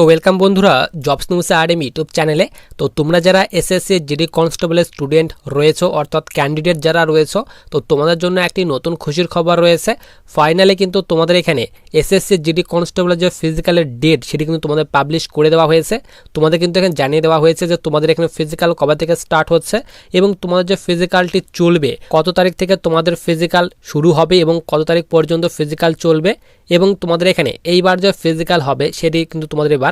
তো ওয়েলকাম বন্ধুরা jobs news RM YouTube চ্যানেলে তো তোমরা যারা এসএসসি জিডি কনস্টেবলের স্টুডেন্ট রয়েছো, অর্থাৎ ক্যান্ডিডেট যারা রয়েছো, তো তোমাদের জন্য একটি নতুন খুশির খবর রয়েছে। ফাইনালে কিন্তু তোমাদের এখানে এসএসসি জিডি কনস্টেবলের যে ফিজিক্যালের ডেট সেটি কিন্তু তোমাদের পাবলিশ করে দেওয়া হয়েছে। তোমাদের কিন্তু এখানে জানিয়ে দেওয়া হয়েছে যে তোমাদের এখানে ফিজিক্যাল কবে থেকে স্টার্ট হচ্ছে এবং তোমাদের যে ফিজিক্যালটি চলবে, কত তারিখ থেকে তোমাদের ফিজিক্যাল শুরু হবে এবং কত তারিখ পর্যন্ত ফিজিক্যাল চলবে এবং তোমাদের এখানে এইবার যে ফিজিক্যাল হবে, সেটি কিন্তু তোমাদের এবার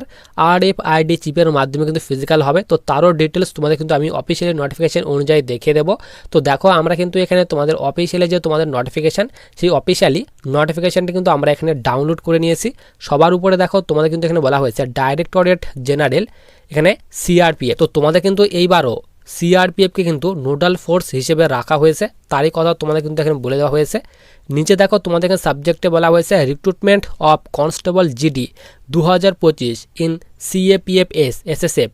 আর এফ আইডি চিপের মাধ্যমে কিন্তু ফিজিক্যাল হবে। তো তারও ডিটেলস তোমাদের কিন্তু আমি অফিসিয়ালি নোটিফিকেশান অনুযায়ী দেখিয়ে দেবো। তো দেখো, আমরা কিন্তু এখানে তোমাদের অফিসিয়ালি যে তোমাদের নোটিফিকেশান সেই অফিসিয়ালি নোটিফিকেশানটি কিন্তু আমরা এখানে ডাউনলোড করে নিয়েছি। সবার উপরে দেখো, তোমাদের কিন্তু এখানে বলা হয়েছে ডাইরেক্টরেট জেনারেল এখানে সিআরপিএ তো তোমাদের কিন্তু এইবারও সিআরপিএফকে কিন্তু নোডাল ফোর্স হিসেবে রাখা হয়েছে। তারই কথা তোমাদের কিন্তু এখানে বলে দেওয়া হয়েছে। নিচে দেখো তোমাদের এখানে সাবজেক্টে বলা হয়েছে রিক্রুটমেন্ট অফ কনস্টেবল জিডি দু হাজার পঁচিশ in CAPFs SSF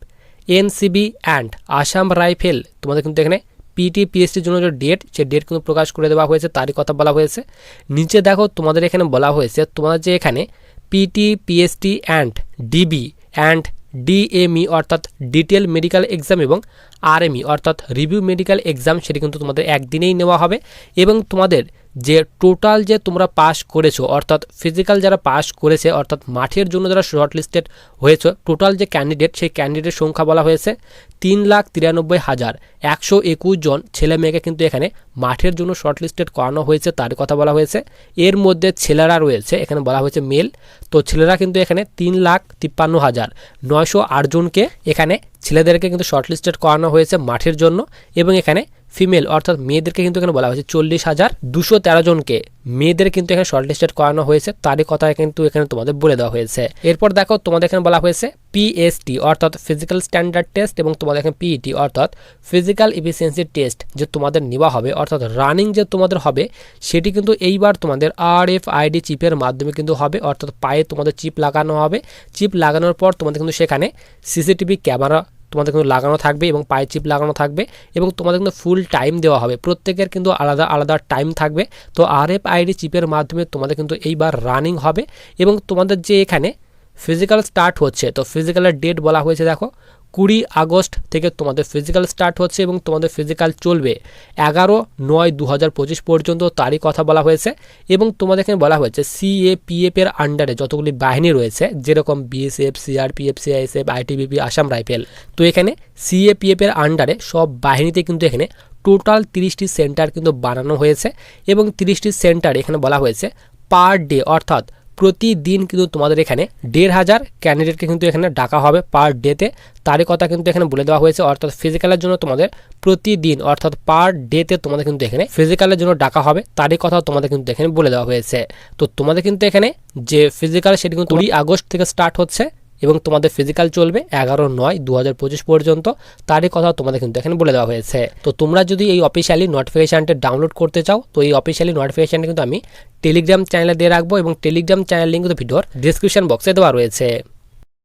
NCB and Assam rifle তোমাদের কিন্তু এখানে পিটি পিএসটির জন্য যে ডেট সে ডেট কিন্তু প্রকাশ করে দেওয়া হয়েছে, তারই কথা বলা হয়েছে। নিচে দেখো তোমাদের এখানে বলা হয়েছে তোমাদের যে এখানে PT PST and DB and DME অর্থাৎ ডিটেল মেডিকেল এক্সাম এবং আরএমই অর্থাৎ রিভিউ মেডিকেল এক্সাম সেটি কিন্তু তোমাদের একদিনেই নেওয়া হবে এবং তোমাদের যে টোটাল যে তোমরা পাস করেছ, অর্থাৎ ফিজিক্যাল যারা পাস করেছে, অর্থাৎ মাঠের জন্য যারা শর্ট লিস্টেড হয়েছে টোটাল যে ক্যান্ডিডেট সেই ক্যান্ডিডেট সংখ্যা বলা হয়েছে তিন লাখ তিরানব্বই হাজার একশো একুশ জন ছেলে মেয়েকে কিন্তু এখানে মাঠের জন্য শর্ট লিস্টেড করানো হয়েছে, তার কথা বলা হয়েছে। এর মধ্যে ছেলেরা রয়েছে, এখানে বলা হয়েছে মেল তো ছেলেরা কিন্তু এখানে তিন লাখ তিপ্পান্ন হাজার নয়শো আটজনকে এখানে ছেলেদেরকে কিন্তু শর্ট লিস্টেড করানো হয়েছে মাঠের জন্য এবং এখানে ফিমেল, অর্থাৎ মেয়েদেরকে কিন্তু এখানে বলা হয়েছে। চল্লিশ হাজার দুশো তেরো জনকে মেয়েদের কিন্তু এখানে শর্ট লিস্টেড করানো হয়েছে। তারই কথা কিন্তু এখানে তোমাদের বলে দেওয়া হয়েছে। এরপর দেখো, তোমাদের এখানে বলা হয়েছে পিএসটি অর্থাৎ ফিজিক্যাল স্ট্যান্ডার্ড টেস্ট এবং তোমাদের এখানে পিইটি অর্থাৎ ফিজিক্যাল ইফিসিয়েন্সি টেস্ট যে তোমাদের নেওয়া হবে, অর্থাৎ রানিং যে তোমাদের হবে, সেটি কিন্তু এইবার তোমাদের আর এফ আইডি চিপের মাধ্যমে কিন্তু হবে, অর্থাৎ পায়ে তোমাদের চিপ লাগানো হবে। চিপ লাগানোর পর তোমাদের কিন্তু সেখানে সিসিটিভি ক্যামেরা তোমাদের কিন্তু লাগানো থাকবে এবং পায়ে চিপ লাগানো থাকবে এবং তোমাদের কিন্তু ফুল টাইম দেওয়া হবে। প্রত্যেকের কিন্তু আলাদা আলাদা টাইম থাকবে। তো আর এফ আইডি চিপের মাধ্যমে তোমাদের কিন্তু এইবার রানিং হবে এবং তোমাদের যে এখানে ফিজিক্যাল স্টার্ট হচ্ছে, তো ফিজিক্যালের ডেট বলা হয়েছে দেখো। কুড়ি আগস্ট থেকে তোমাদের ফিজিক্যাল স্টার্ট হচ্ছে এবং তোমাদের ফিজিক্যাল চলবে এগারো নয় দু পর্যন্ত তারই কথা বলা হয়েছে এবং তোমাদের এখানে বলা হয়েছে সিএপিএফ এর আন্ডারে যতগুলি বাহিনী রয়েছে, যেরকম BSF CRPF CISF ITBP Assam rifle তো এখানে সিএপিএফ এর আন্ডারে সব বাহিনীতে কিন্তু এখানে টোটাল তিরিশটি সেন্টার কিন্তু বানানো হয়েছে এবং তিরিশটি সেন্টার এখানে বলা হয়েছে পার ডে অর্থাৎ প্রতিদিন কিন্তু তোমাদের এখানে দেড় হাজার ক্যান্ডিডেটকে কিন্তু এখানে ডাকা হবে পার ডেতে তারই কথা কিন্তু এখানে বলে দেওয়া হয়েছে, অর্থাৎ ফিজিক্যালের জন্য তোমাদের প্রতিদিন, অর্থাৎ পার ডেতে তোমাদের কিন্তু এখানে ফিজিক্যালের জন্য ডাকা হবে, তারই কথা তোমাদের কিন্তু এখানে বলে দেওয়া হয়েছে। তো তোমাদের কিন্তু এখানে যে ফিজিক্যাল সেটি কিন্তু কুড়ি আগস্ট থেকে স্টার্ট হচ্ছে এবং তোমাদের ফিজিক্যাল চলবে এগারো নয় দু হাজার পঁচিশ পর্যন্ত। তারই কথা তোমাদের কিন্তু এখানে বলে দেওয়া হয়েছে। তো তোমরা যদি এই অফিসিয়ালি নোটিফিকেশানটা ডাউনলোড করতে চাও, তো এই অফিসিয়ালি নোটিফিকেশানটা কিন্তু আমি টেলিগ্রাম চ্যানেলে দিয়ে রাখব এবং টেলিগ্রাম চ্যানেল লিঙ্ক কিন্তু ভিডিওর ডিসক্রিপশন বক্সে দেওয়া রয়েছে।